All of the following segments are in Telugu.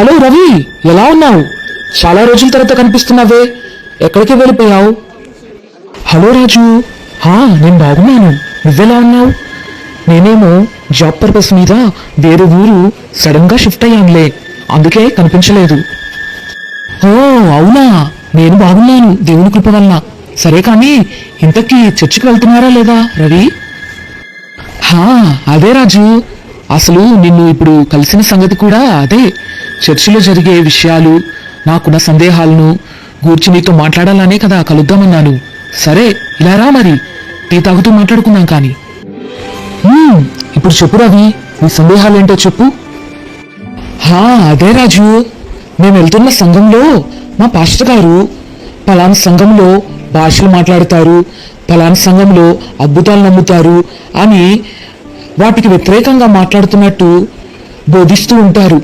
హలో రవి ఎలా ఉన్నావు? చాలా రోజుల తర్వాత కనిపిస్తున్నావే. ఎక్కడికి వెళ్ళిపోయావు? హలో రాజు. హా నేను బాగున్నాను. నువ్వెలా ఉన్నావు? నేనేమో జాబ్ పర్పస్ మీద వేరే ఊరు సడన్గా షిఫ్ట్ అయ్యానులే. అందుకే కనిపించలేదు. ఓ అవునా? నేను బాగున్నాను దేవుని కృప వలన. సరే కానీ ఇంతకీ చర్చికి వెళ్తున్నారా లేదా రవి? హా అదే రాజు. అసలు నిన్ను ఇప్పుడు కలిసిన సంగతి కూడా అదే. చర్చిలో జరిగే విషయాలు నాకున్న సందేహాలను గూర్చి నీతో మాట్లాడాలనే కదా కలుద్దామన్నాను. సరే ఇలా రా మరి. టీ తాగుతూ మాట్లాడుకుందాం కానీ. ఇప్పుడు చెప్పు రవి నీ సందేహాలేంటో చెప్పు. హా అదే రాజు. మేము వెళ్తున్న సంఘంలో మా పాస్టర్ గారు పలానా సంఘంలో భాషలు మాట్లాడతారు పలానా సంఘంలో అద్భుతాలు నమ్ముతారు అని వాటికి వ్యతిరేకంగా మాట్లాడుతున్నట్టు బోధిస్తూ ఉంటారు.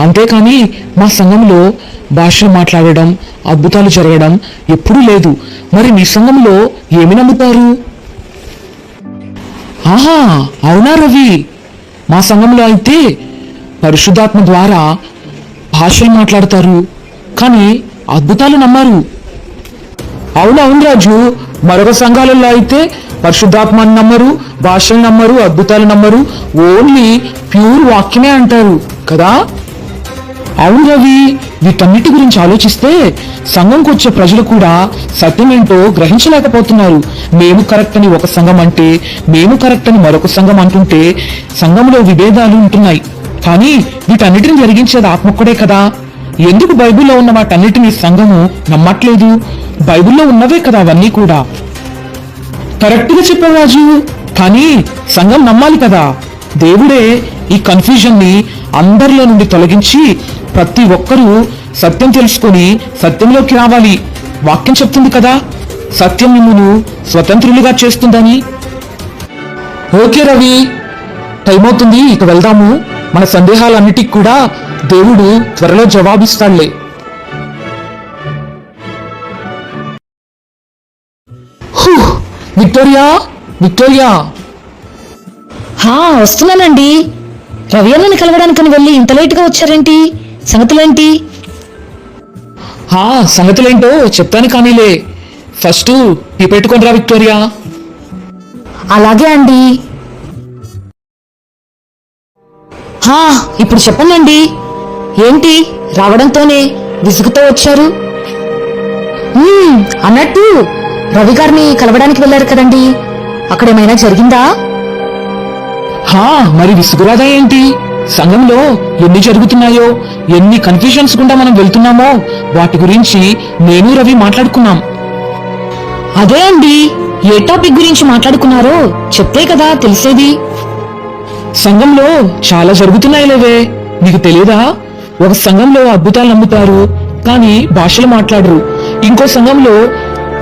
అంతేకాని మా సంఘంలో భాషలు మాట్లాడడం అద్భుతాలు జరగడం ఎప్పుడూ లేదు. మరి మీ సంఘంలో ఏమి నమ్ముతారు? ఆహా అవునా రవి? మా సంఘంలో అయితే పరిశుద్ధాత్మ ద్వారా భాషలు మాట్లాడతారు. కానీ అద్భుతాలు నమ్మరు. అవునవును రాజు. మరొక సంఘాలలో అయితే పరిశుద్ధాత్మని నమ్మరు భాషలు నమ్మరు అద్భుతాలు నమ్మరు. ఓన్లీ ప్యూర్ వాక్యమే అంటారు. కదా? అవును రవి వీటన్నిటి గురించి ఆలోచిస్తే సంఘంకి వచ్చే ప్రజలు కూడా సత్యం ఏంటో గ్రహించలేకపోతున్నారు. మేము కరెక్ట్ అని ఒక సంఘం అంటే మేము కరెక్ట్ అని మరొక సంఘం అంటుంటే సంఘంలో విభేదాలు ఉంటున్నాయి. కానీ వీటన్నిటిని జరిగించేది ఆత్మకుడే కదా? ఎందుకు బైబిల్లో ఉన్న వాటన్నిటిని సంఘము నమ్మట్లేదు? బైబిల్లో ఉన్నవే కదా అవన్నీ కూడా. కరెక్ట్గా చెప్పావు రాజు. కానీ సంఘం నమ్మాలి కదా. దేవుడే ఈ కన్ఫ్యూజన్ని అందరిలో నుండి తొలగించి ప్రతి ఒక్కరూ సత్యం తెలుసుకొని సత్యంలోకి రావాలి. వాక్యం చెప్తుంది కదా? సత్యం మిమ్మును స్వతంత్రులుగా చేస్తుందని. ఓకే రవి టైం అవుతుంది. ఇక వెళ్దాము. మన సందేహాలన్నిటికి కూడా దేవుడు త్వరలో జవాబిస్తాడులే. విక్టోరియా? విక్టోరియా? హా వస్తున్నానండి. రవి అన్నని కలవడానికని వెళ్ళి ఇంత లేటుగా వచ్చారేంటి? సంగతులేంటి? హా సంగతులేంటో చెప్తాను కానీలే. ఫస్ట్ టీ పెట్టుకొని రా విక్టోరియా. అలాగే అండి. హా ఇప్పుడు చెప్పండి ఏంటి? రావడంతోనే విసుగుతో వచ్చారు? అన్నట్టు రవి గారిని కలవడానికి వెళ్ళారు కదండి. అక్కడేమైనా జరిగిందా? హా మరి విసుగురాదా ఏంటి? సంఘంలో ఎన్ని జరుగుతున్నాయో ఎన్ని కన్ఫ్యూజన్స్ గుండా మనం వెళ్తున్నామో వాటి గురించి నేను రవి మాట్లాడుకున్నాం. అదే అండి ఏ టాపిక్ గురించి మాట్లాడుకున్నారో చెప్తే కదా తెలిసేది. సంఘంలో చాలా జరుగుతున్నాయి లేవే నీకు తెలియదా ఒక సంఘంలో అద్భుతాలు నమ్ముతారు కానీ భాషలు మాట్లాడరు. ఇంకో సంఘంలో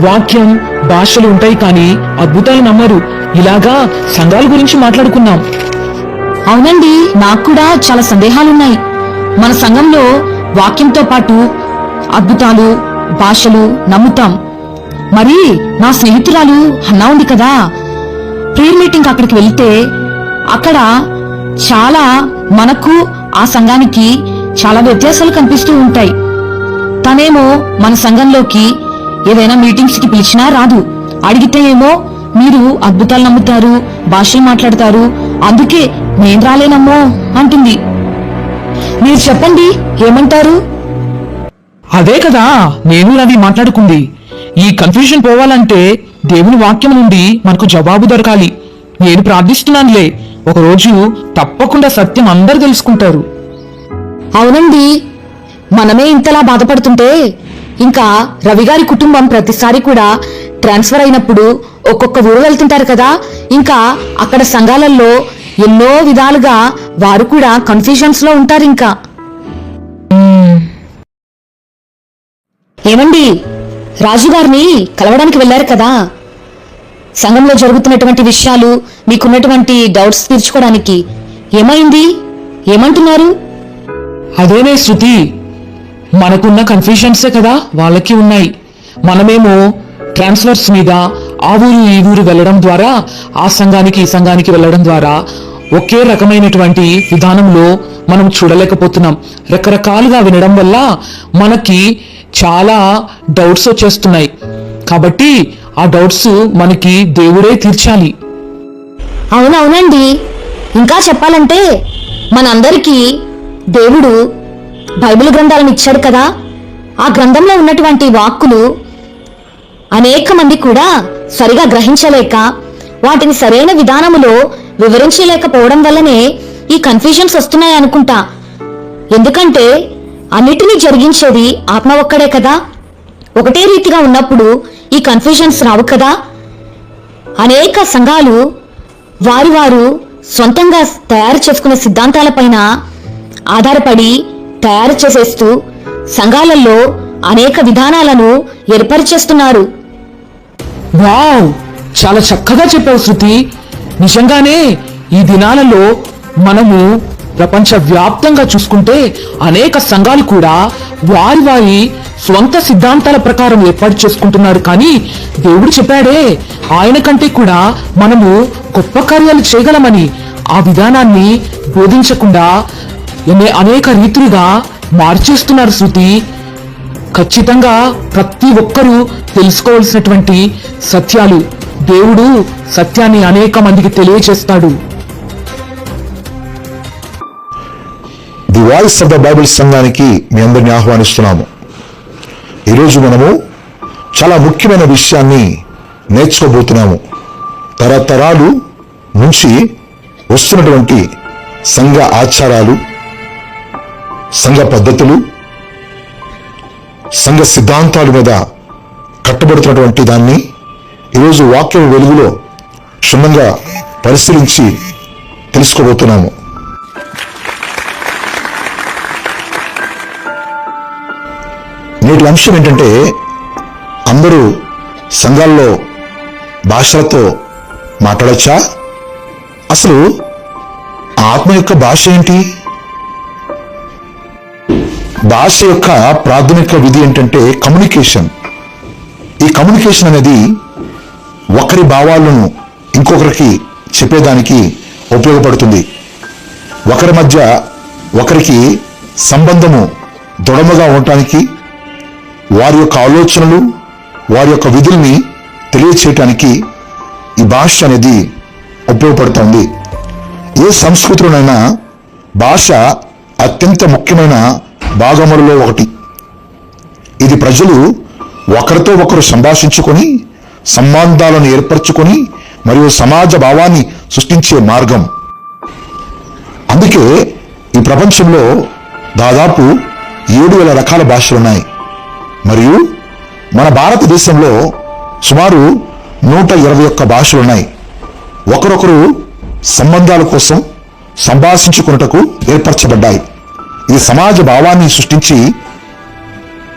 వాక్యం భాషలు ఉంటాయి కానీ అద్భుతాలు నమ్మరు. ఇలాగా సంఘాల గురించి మాట్లాడుకున్నాం అవునండి నాకు కూడా చాలా సందేహాలున్నాయి. మన సంఘంలో వాక్యంతో పాటు అద్భుతాలు భాషలు నమ్ముతాం. మరి నా స్నేహితురాలు హన్నా ఉంది కదా? ప్రేయర్ మీటింగ్ అక్కడికి వెళ్తే అక్కడ చాలా మనకు ఆ సంఘానికి చాలా వ్యత్యాసాలు కనిపిస్తూ ఉంటాయి. తనేమో మన సంఘంలోకి ఏదైనా మీటింగ్స్కి పిలిచినా రాదు. అడిగితే ఏమో మీరు అద్భుతాలు నమ్ముతారు భాషలు మాట్లాడతారు. అందుకే నేను రాలేనమ్మో అంటుంది. మీరు చెప్పండి ఏమంటారు? అదే కదా నేను రవి మాట్లాడుకుంది. ఈ కన్ఫ్యూజన్ పోవాలంటే దేవుని వాక్యం నుండి మనకు జవాబు దొరకాలి. నేను ప్రార్థిస్తున్నానులే. ఒకరోజు తప్పకుండా సత్యం అందరు తెలుసుకుంటారు. అవునండి. మనమే ఇంతలా బాధపడుతుంటే ఇంకా రవి గారి కుటుంబం ప్రతిసారి కూడా ట్రాన్స్ఫర్ అయినప్పుడు ఒక్కొక్క ఊరు వెళ్తుంటారు కదా. ఇంకా అక్కడ సంఘాలలో ఎన్నో విధాలుగా వారు కూడా కన్ఫ్యూజన్స్లో ఉంటారు ఇంకా. ఏమండి? రాజుగారిని కలవడానికి వెళ్ళారు కదా. సంఘంలో జరుగుతున్నటువంటి విషయాలు మీకున్నటువంటి డౌట్స్ తీర్చుకోవడానికి ఏమైంది? ఏమంటున్నారు? అదేనే శృతి మనకున్న కన్ఫ్యూషన్సే కదా? వాళ్ళకి ఉన్నాయి. మనమేమో ట్రాన్స్ఫర్స్ మీద ఆ ఊరు ఈ ఊరు వెళ్ళడం ద్వారా ఆ సంఘానికి ఈ సంఘానికి వెళ్ళడం ద్వారా ఒకే రకమైనటువంటి విధానంలో మనం చూడలేకపోతున్నాం. రకరకాలుగా వినడం వల్ల మనకి చాలా డౌట్స్ వచ్చేస్తున్నాయి. కాబట్టి ఆ డౌట్స్ మనకి దేవుడే తీర్చాలి. అవునవునండి. ఇంకా చెప్పాలంటే మనందరికీ దేవుడు బైబిల్ గ్రంథాలను ఇచ్చాడు కదా. ఆ గ్రంథంలో ఉన్నటువంటి వాక్కులు అనేక మంది కూడా సరిగా గ్రహించలేక వాటిని సరైన విధానములో వివరించలేకపోవడం వల్లనే ఈ కన్ఫ్యూజన్స్ వస్తున్నాయి అనుకుంటా. ఎందుకంటే అన్నిటినీ జరిగించేది ఆత్మ ఒక్కడే కదా. ఒకటే రీతిగా ఉన్నప్పుడు ఈ కన్ఫ్యూజన్స్ రావు కదా. అనేక సంఘాలు వారి వారు సొంతంగా తయారు చేసుకున్న సిద్ధాంతాలపైన ఆధారపడి తయారు చేసేస్తూ సంఘాలలో అనేక విధానాలను ఏర్పరిచేస్తున్నారు. వావ్! చాలా చక్కగా చెప్పావు శృతి. నిజంగానే ఈ దినాలలో మనము ప్రపంచ వ్యాప్తంగా చూసుకుంటే అనేక సంఘాలు కూడా వారి వారి స్వంత సిద్ధాంతాల ప్రకారం ఏర్పాటు చేసుకుంటున్నారు. కానీ దేవుడు చెప్పాడే ఆయన కంటే కూడా మనము గొప్ప కార్యాలు చేయగలమని ఆ విధానాన్ని బోధించకుండా ఎన్ని- అనేక రీతులుగా మార్చేస్తున్నారు శృతి. ఖచ్చితంగా ప్రతి ఒక్కరూ తెలుసుకోవాల్సినటువంటి సత్యాలు దేవుడు సత్యాన్ని అనేక మందికి తెలియచేస్తాడు. The voice of the Bible సంఘానికి మీ అందరిని ఆహ్వానిస్తున్నాము. ఈరోజు మనము చాలా ముఖ్యమైన విషయాన్ని నేర్చుకోబోతున్నాము. తరతరాలు నుంచి వస్తున్నటువంటి సంఘ ఆచారాలు సంఘ పద్ధతులు సంఘ సిద్ధాంతాల మీద కట్టబడుతున్నటువంటి దాన్ని ఈరోజు వాక్యం వెలుగులో క్షుణ్ణంగా పరిశీలించి తెలుసుకోబోతున్నాము. నేటి అంశం ఏంటంటే అందరూ సంఘాల్లో భాషలతో మాట్లాడచ్చా? అసలు ఆత్మ యొక్క భాష ఏంటి? భాష యొక్క ప్రాథమిక విధి ఏంటంటే కమ్యూనికేషన్. ఈ కమ్యూనికేషన్ అనేది ఒకరి భావాలను ఇంకొకరికి చెప్పేదానికి ఉపయోగపడుతుంది. ఒకరి మధ్య ఒకరికి సంబంధము దృఢముగా ఉండటానికి వారి యొక్క ఆలోచనలు వారి యొక్క విధుల్ని తెలియచేయటానికి ఈ భాష అనేది ఉపయోగపడుతుంది. ఏ సంస్కృతిలోనైనా భాష అత్యంత ముఖ్యమైన భాగములలో ఒకటి. ఇది ప్రజలు ఒకరితో ఒకరు సంభాషించుకొని సంబంధాలను ఏర్పరచుకొని మరియు సమాజ భావాన్ని సృష్టించే మార్గం. అందుకే ఈ ప్రపంచంలో దాదాపు ఏడు వేల రకాల భాషలు ఉన్నాయి. మరియు మన భారతదేశంలో సుమారు నూట ఇరవై ఒక్క భాషలు ఉన్నాయి. ఒకరొకరు సంబంధాల కోసం సంభాషించుకున్నటకు ఏర్పరచబడ్డాయి. ఈ సమాజ భావాన్ని సృష్టించి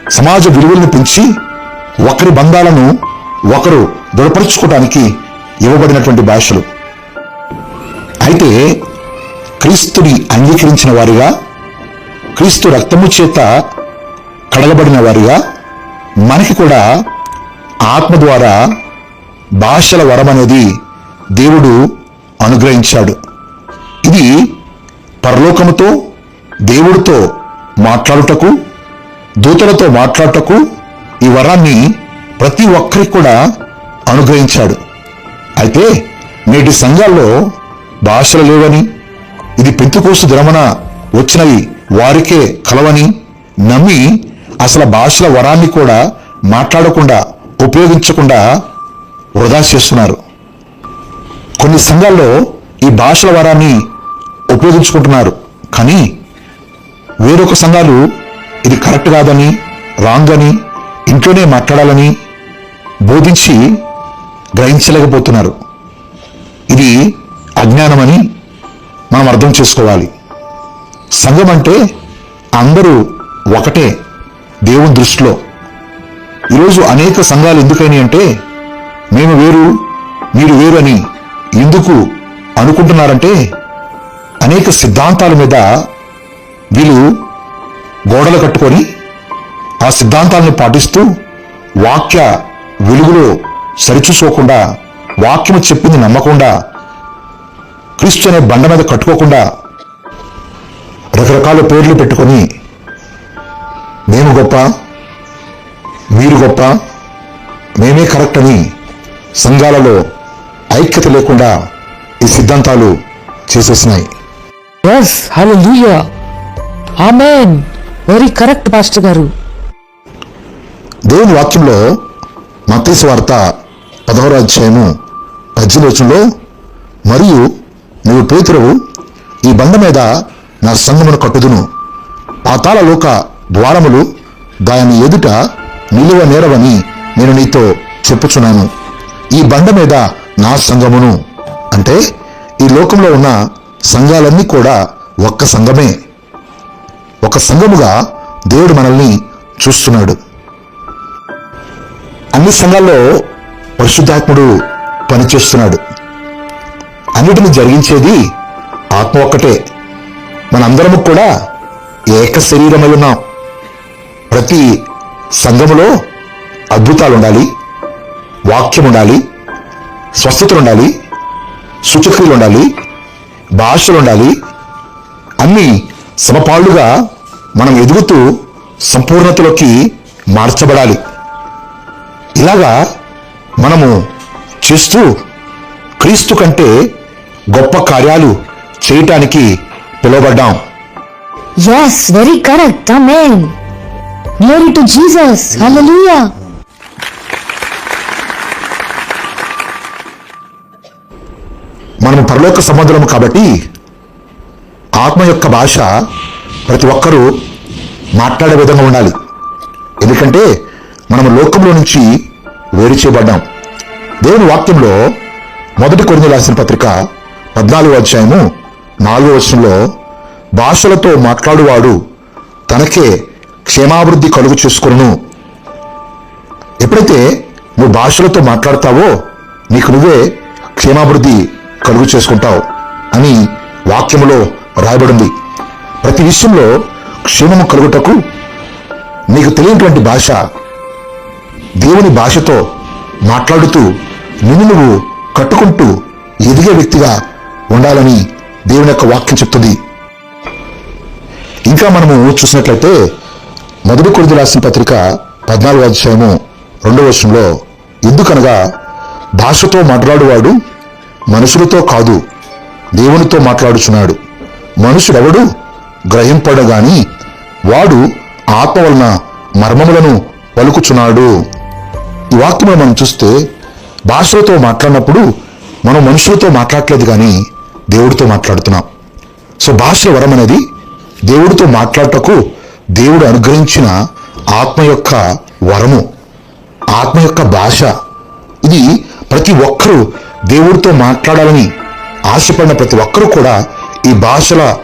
సమాజ విలువలను పెంచి ఒకరి బంధాలను ఒకరు దృఢపరుచుకోవడానికి ఇవ్వబడినటువంటి భాషలు. అయితే క్రీస్తుని అంగీకరించిన వారిగా క్రీస్తు రక్తము చేత కడగబడిన వారిగా మనకి కూడా ఆత్మ ద్వారా భాషల వరం అనేది దేవుడు అనుగ్రహించాడు. ఇది పరలోకముతో దేవుడితో మాట్లాడుటకు దూతలతో మాట్లాడుటకు ఈ వరాన్ని ప్రతి ఒక్కరికి కూడా అనుగ్రహించాడు. అయితే నేటి సంఘాల్లో భాషలు లేవని ఇది పెంతుకోసు దినమున వచ్చినవి వారికే కలవని నమ్మి అసలు భాషల వరాన్ని కూడా మాట్లాడకుండా ఉపయోగించకుండా వృధా చేస్తున్నారు. కొన్ని సంఘాల్లో ఈ భాషల వరాన్ని ఉపయోగించుకుంటున్నారు. కానీ వేరొక సంఘాలు ఇది కరెక్ట్ కాదని రాంగ్ అని ఇంట్లోనే మాట్లాడాలని బోధించి గ్రహించలేకపోతున్నారు. ఇది అజ్ఞానమని మనం అర్థం చేసుకోవాలి. సంఘం అంటే అందరూ ఒకటే దేవుని దృష్టిలో. ఈరోజు అనేక సంఘాలు ఎందుకని అంటే మేము వేరు మీరు వేరు అని ఎందుకు అనుకుంటున్నారంటే అనేక సిద్ధాంతాల మీద వీళ్ళు గోడలు కట్టుకొని ఆ సిద్ధాంతాలను పాటిస్తూ వాక్య వెలుగులో సరిచూసుకోకుండా వాక్యము చెప్పింది నమ్మకుండా క్రీస్తు అనే బండ మీద కట్టుకోకుండా రకరకాల పేర్లు పెట్టుకొని మేము గొప్ప మీరు గొప్ప మేమే కరెక్ట్ అని సంఘాలలో ఐక్యత లేకుండా ఈ సిద్ధాంతాలు చేసేసినాయి. Yes hallelujah amen. Very correct pastor గారు. దేవుని వాక్యంలో మత్తయి వార్త పదహారు అధ్యాయము పద్దెనిమిది మరియు నీవు పేతురువు ఈ బండ మీద నా సంగమును కట్టుదును. పాతాల లోక ద్వారములు దాని ఎదుట నిలువ నేరవని నేను నీతో చెప్పుచున్నాను. ఈ బండ మీద నా సంఘమును అంటే ఈ లోకంలో ఉన్న సంఘాలన్నీ కూడా ఒక్క సంఘమే. ఒక సంఘముగా దేవుడు మనల్ని చూస్తున్నాడు. అన్ని సంఘాల్లో పరిశుద్ధాత్ముడు పనిచేస్తున్నాడు. అన్నిటిని జరిగించేది ఆత్మ ఒక్కటే. మనందరము కూడా ఏక శరీరమై ఉన్నాం. ప్రతి సంఘములో అద్భుతాలు ఉండాలి వాక్యం ఉండాలి స్వస్థతలు ఉండాలి సూచక్రియలు ఉండాలి భాషలు ఉండాలి అన్ని సమపాళ్ళుగా మనం ఎదుగుతూ సంపూర్ణతలోకి మార్చబడాలి. ఇలాగా మనము చేస్తూ క్రీస్తు కంటే గొప్ప కార్యాలు చేయటానికి పిలువబడ్డాం. Yes very correct amen glory to Jesus hallelujah మనము పరలోక సంబంధులము కాబట్టి ఆత్మ యొక్క భాష ప్రతి ఒక్కరూ మాట్లాడే విధంగా ఉండాలి. ఎందుకంటే మనం లోకంలో నుంచి వేరు చేయబడ్డాం. దేవుని వాక్యంలో మొదటి కొరింది రాసిన పత్రిక పద్నాలుగు అధ్యాయము నాలుగో వచనంలో భాషలతో మాట్లాడువాడు తనకే క్షేమాభివృద్ధి కలుగు చేసుకును ఎప్పుడైతే నువ్వు భాషలతో మాట్లాడతావో నీకు నువ్వే క్షేమాభివృద్ధి కలుగు చేసుకుంటావు అని వాక్యములో రాయబడింది. ప్రతి విషయంలో క్షేమము కలుగుటకు నీకు తెలియనటువంటి భాష దేవుని భాషతో మాట్లాడుతూ నిన్ను నువ్వు కట్టుకుంటూ ఎదిగే వ్యక్తిగా ఉండాలని దేవుని యొక్క వాక్యం చెప్తుంది. ఇంకా మనము చూసినట్లయితే మొదటి కొరిది రాసిన పత్రిక పద్నాలుగు అధ్యాయము రెండవ వర్షంలో ఎందుకనగా భాషతో మాట్లాడువాడు మనుషులతో కాదు దేవునితో మాట్లాడుచున్నాడు. మనుషుడెవడు గ్రహింపడగాని వాడు ఆత్మ వలన మర్మములను పలుకుచున్నాడు. ఈ వాక్యం మనం చూస్తే భాషలతో మాట్లాడినప్పుడు మనం మనుషులతో మాట్లాడలేదు కానీ దేవుడితో మాట్లాడుతున్నాం. సో భాష వరం అనేది దేవుడితో మాట్లాడటకు దేవుడు అనుగ్రహించిన ఆత్మ యొక్క వరము ఆత్మ యొక్క భాష. ఇది ప్రతి ఒక్కరూ దేవుడితో మాట్లాడాలని ఆశపడిన ప్రతి ఒక్కరూ కూడా ఈ భాషల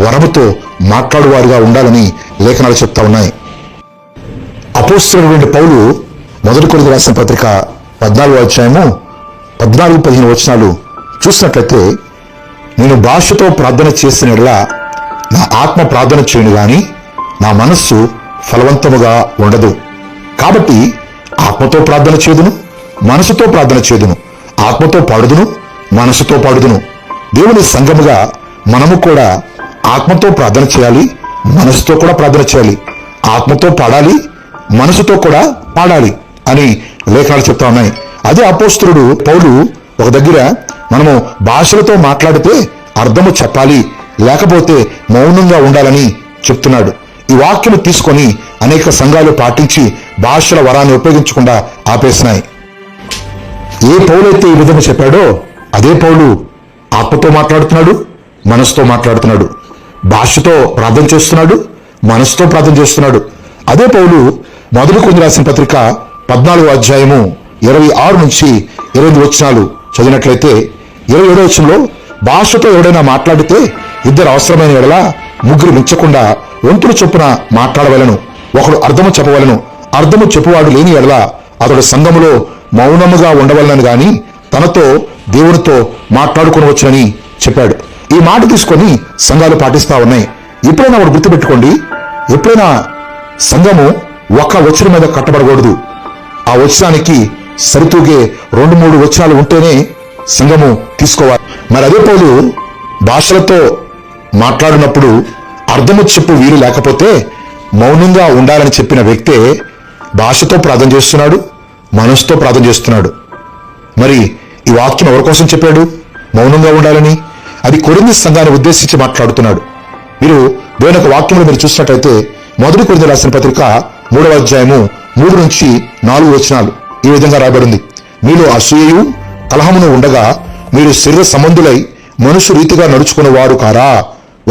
వరముతో మాట్లాడువారుగా ఉండాలని లేఖనాలు చెప్తా ఉన్నాయి. అపోస్తున్నటువంటి పౌలు మొదటి కొడుకు రాసిన పత్రిక పద్నాలుగు అధ్యాయము పద్నాలుగు పదిహేను వచనాలు చూసినట్లయితే నేను భాషతో ప్రార్థన చేసిన నా ఆత్మ ప్రార్థన చేయను గాని నా మనస్సు ఫలవంతముగా ఉండదు. కాబట్టి ఆత్మతో ప్రార్థన చేదును మనసుతో ప్రార్థన చేదును ఆత్మతో పాడుదును మనసుతో పాడుదును. దేవుని సంఘముగా మనము కూడా ఆత్మతో ప్రార్థన చేయాలి మనసుతో కూడా ప్రార్థన చేయాలి ఆత్మతో పాడాలి మనసుతో కూడా పాడాలి అని లేఖనాలు చెప్తా ఉన్నాయి. అదే అపోస్తుడు పౌలు ఒక దగ్గర మనము భాషలతో మాట్లాడితే అర్థము చెప్పాలి లేకపోతే మౌనంగా ఉండాలని చెప్తున్నాడు. ఈ వాక్యము తీసుకొని అనేక సంఘాలు పాటించి భాషల వరాన్ని ఉపయోగించకుండా ఆపేసినాయి. ఏ పౌలైతే ఈ విధంగా చెప్పాడో అదే పౌలు ఆత్మతో మాట్లాడుతున్నాడు మనసుతో మాట్లాడుతున్నాడు. భాషతో ప్రార్థన చేస్తున్నాడు. మనసుతో ప్రార్థన చేస్తున్నాడు. అదే పౌలు మొదటి కొన్ని రాసిన పత్రిక పద్నాలుగు అధ్యాయము ఇరవై ఆరు నుంచి ఇరవై ఎనిమిది వచనాలు చదివినట్లయితే ఇరవై ఏడో వచనంలో భాషతో ఎవడైనా మాట్లాడితే ఇద్దరు అవసరమైన ఎడల ముగ్గురు మించకుండా వంతులు చొప్పున మాట్లాడవలను. ఒకడు అర్థము చెప్పవలను. అర్థము చెప్పువాడు లేని ఎడల అతడు సంఘములో మౌనముగా ఉండవలనని గాని తనతో దేవునితో మాట్లాడుకునవచ్చునని చెప్పాడు. ఈ మాట తీసుకొని సంఘాలు పాటిస్తా ఉన్నాయి. ఎప్పుడైనా వాడు గుర్తుపెట్టుకోండి. ఎప్పుడైనా సంఘము ఒక వచనం మీద కట్టబడకూడదు. ఆ వచనానికి సరితూగే రెండు మూడు వచనాలు ఉంటేనే సంఘము తీసుకోవాలి. మరి అదే పోదు భాషలతో మాట్లాడినప్పుడు అర్థము చెప్పు వీలు లేకపోతే మౌనంగా ఉండాలని చెప్పిన వ్యక్తే భాషతో ప్రార్థన చేస్తున్నాడు మనసుతో ప్రార్థన చేస్తున్నాడు. మరి ఈ వాక్యం ఎవరి కోసం చెప్పాడు? మౌనంగా ఉండాలని అది కొరింది సంఘాన్ని ఉద్దేశించి మాట్లాడుతున్నాడు. మీరు దేవుని యొక్క వాక్యంలో మీరు చూసినట్లయితే మొదటి కొరింది రాసిన పత్రిక మూడవ అధ్యాయము మూడు నుంచి నాలుగు వచనాలు ఈ విధంగా రాబడింది మీలో అసూయయు కలహమును ఉండగా మీరు శరీర సంబంధులై మనుషు రీతిగా నడుచుకున్న వారు కారా?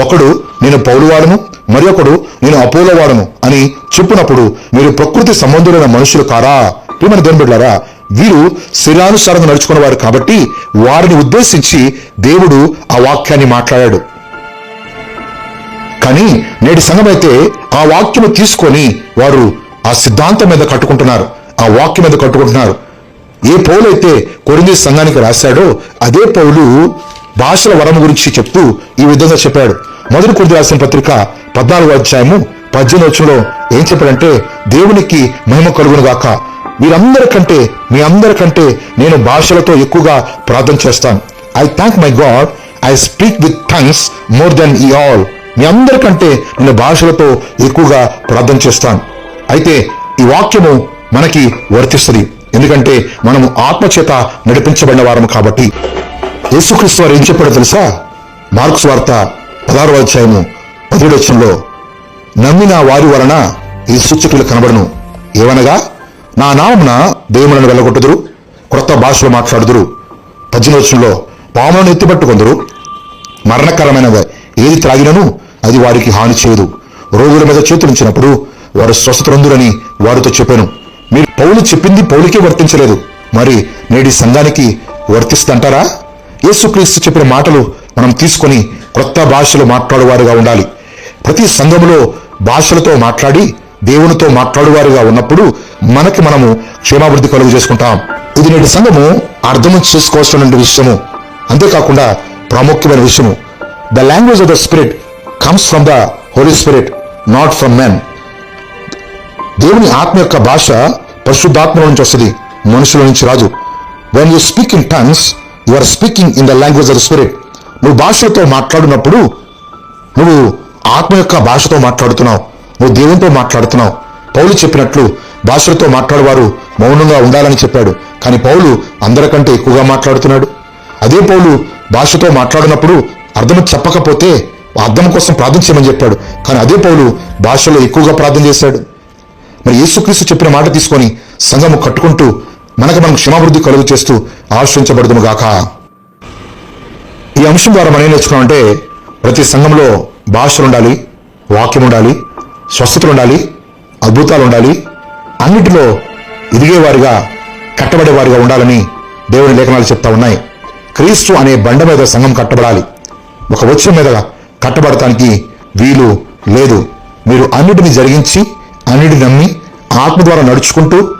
ఒకడు నేను పౌరువాడను మరి ఒకడు నేను అపోలవాడను అని చెప్పినప్పుడు మీరు ప్రకృతి సంబంధులైన మనుషులు కారా? ప్రియమైన దేని బిడ్డారా వీరు శరీరానుసారంగా నడుచుకున్నవారు కాబట్టి వారిని ఉద్దేశించి దేవుడు ఆ వాక్యాన్ని మాట్లాడాడు. కానీ నేటి సంఘమైతే ఆ వాక్యము తీసుకొని వారు ఆ సిద్ధాంతం మీద కట్టుకుంటున్నారు. ఆ వాక్యం మీద కట్టుకుంటున్నారు. ఏ పౌలు అయితే కొరింది సంఘానికి రాశాడో అదే పౌలు భాషల వరం గురించి చెప్తూ ఈ విధంగా చెప్పాడు. మొదటి కొరింది రాసిన పత్రిక పద్నాలుగో అధ్యాయము పద్దెనిమిది ఏం చెప్పాడంటే దేవునికి మహిమ కలుగును గాక వీరందరికంటే మీ అందరికంటే నేను భాషలతో ఎక్కువగా ప్రార్థన చేస్తాను. I thank my God I speak with thanks more than ఈ ఆల్ మీ అందరికంటే నేను భాషలతో ఎక్కువగా ప్రార్థన చేస్తాను. అయితే ఈ వాక్యము మనకి వర్తిస్తుంది. ఎందుకంటే మనము ఆత్మచేత నడిపించబడిన వారము కాబట్టి. యేసుక్రీస్తు వారు ఏం చెప్పాడో తెలుసా? మార్క్స్ వార్త పదహారు అధ్యాయము పదిహేడు వచ్చంలో నమ్మిన వారి వలన ఈ సూచకులు కనబడను. ఏవనగా నా నామమున దేవులను వెళ్ళగొట్టుదురు క్రొత్త భాషలో మాట్లాడుదురు. పద్దెనిమిది పాములను ఎత్తిపట్టుకుందరు. మరణకరమైన ఏది త్రాగినను అది వారికి హాని చేయదు. రోగుల మీద చేతులుంచినప్పుడు వారు స్వస్థతరందురని వారితో చెప్పాను. మీరు పౌలు చెప్పింది పౌలికే వర్తించలేదు. మరి నేటి సంఘానికి వర్తిస్తుంటారా? యేసుక్రీస్తు చెప్పిన మాటలు మనం తీసుకొని క్రొత్త భాషలు మాట్లాడేవారుగా ఉండాలి. ప్రతి సంఘములో భాషలతో మాట్లాడి దేవునితో మాట్లాడువారుగా ఉన్నప్పుడు మనకి మనము క్షేమాభివృద్ధి కలుగు చేసుకుంటాం. ఇది నేటి సంఘము అర్థం చేసుకోవాల్సిన విషయము. అంతేకాకుండా ప్రాముఖ్యమైన విషయము. The language of the spirit comes from the holy spirit not from men దేవుని ఆత్మ యొక్క భాష పరిశుద్ధాత్మ నుంచి వస్తుంది మనుషుల నుంచి రాదు. When you speak in tongues you are speaking in the language of the spirit నువ్వు భాషతో మాట్లాడినప్పుడు నువ్వు ఆత్మ యొక్క భాషతో మాట్లాడుతున్నావు. నువ్వు దేవునితో మాట్లాడుతున్నావు. పౌలు చెప్పినట్లు భాషలతో మాట్లాడేవారు మౌనంగా ఉండాలని చెప్పాడు. కానీ పౌలు అందరికంటే ఎక్కువగా మాట్లాడుతున్నాడు. అదే పౌలు భాషతో మాట్లాడినప్పుడు అర్థం చెప్పకపోతే అర్థం కోసం ప్రార్థన చేయమని చెప్పాడు. కానీ అదే పౌలు భాషలో ఎక్కువగా ప్రార్థన చేశాడు. మరి యేసుక్రీస్తు చెప్పిన మాట తీసుకొని సంఘము కట్టుకుంటూ మనకు మనం క్షమాభివృద్ధి కలుగు చేస్తూ ఆశ్రయించబడుదును గాక. ఈ అంశం ద్వారా మనం ఏం నేర్చుకున్నామంటే ప్రతి సంఘంలో భాషలు ఉండాలి వాక్యం ఉండాలి స్వస్థతలు ఉండాలి అద్భుతాలు ఉండాలి అన్నిటిలో ఎదిగేవారిగా కట్టబడేవారిగా ఉండాలని దేవుని లేఖనాలు చెప్తా ఉన్నాయి. క్రీస్తు అనే బండ మీద సంఘం కట్టబడాలి. ఒక వృక్షం మీద కట్టబడటానికి వీలు లేదు. మీరు అన్నిటిని జరిగించి అన్నిటిని నమ్మి ఆత్మ ద్వారా నడుచుకుంటూ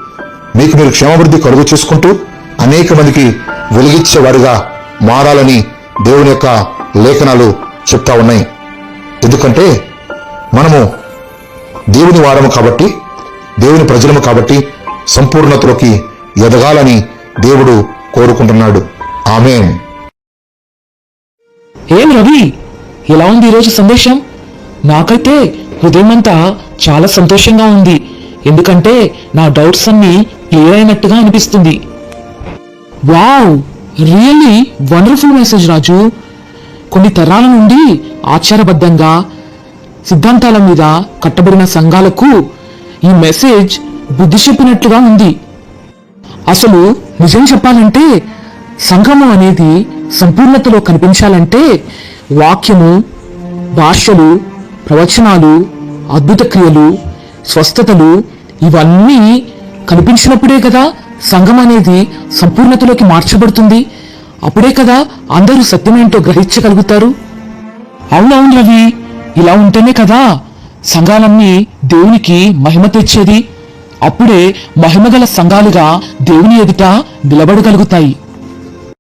మీకు మీరు క్షేమాభివృద్ధి కలుగు చేసుకుంటూ అనేక మందికి వెలిగించేవారిగా మారాలని దేవుని యొక్క లేఖనాలు చెప్తా ఉన్నాయి. ఎందుకంటే మనము దేవుని వారము కాబట్టి దేవుని ప్రజలము కాబట్టి సంపూర్ణతలోకి ఎదగాలని దేవుడు కోరుకుంటున్నాడు. ఆమె ఏం రవి ఎలా ఉంది ఈరోజు సందేశం? నాకైతే హృదయమంతా చాలా సంతోషంగా ఉంది. ఎందుకంటే నా డౌట్స్ అన్నీ క్లియర్ అయినట్టుగా అనిపిస్తుంది. Wow really wonderful message Raju. కొన్ని తరాల నుండి ఆచారబద్ధంగా సిద్ధాంతాల మీద కట్టబడిన సంఘాలకు ఈ మెసేజ్ బుద్ధి చెప్పినట్లుగా ఉంది. అసలు నిజం చెప్పాలంటే సంగమం అనేది సంపూర్ణతలో కనిపించాలంటే వాక్యము భాషలు ప్రవచనాలు అద్భుత క్రియలు స్వస్థతలు ఇవన్నీ కనిపించినప్పుడే కదా సంఘం అనేది సంపూర్ణతలోకి మార్చబడుతుంది. అప్పుడే కదా అందరూ సత్యమేంటో గ్రహించగలుగుతారు. అవునవును రవి? ఇలా ఉంటేనే కదా సంఘాలన్నీ దేవునికి మహిమ తెచ్చేది. అప్పుడే మహిమగల సంఘాలుగా దేవుని ఎదుట నిలబడగలుగుతాయి.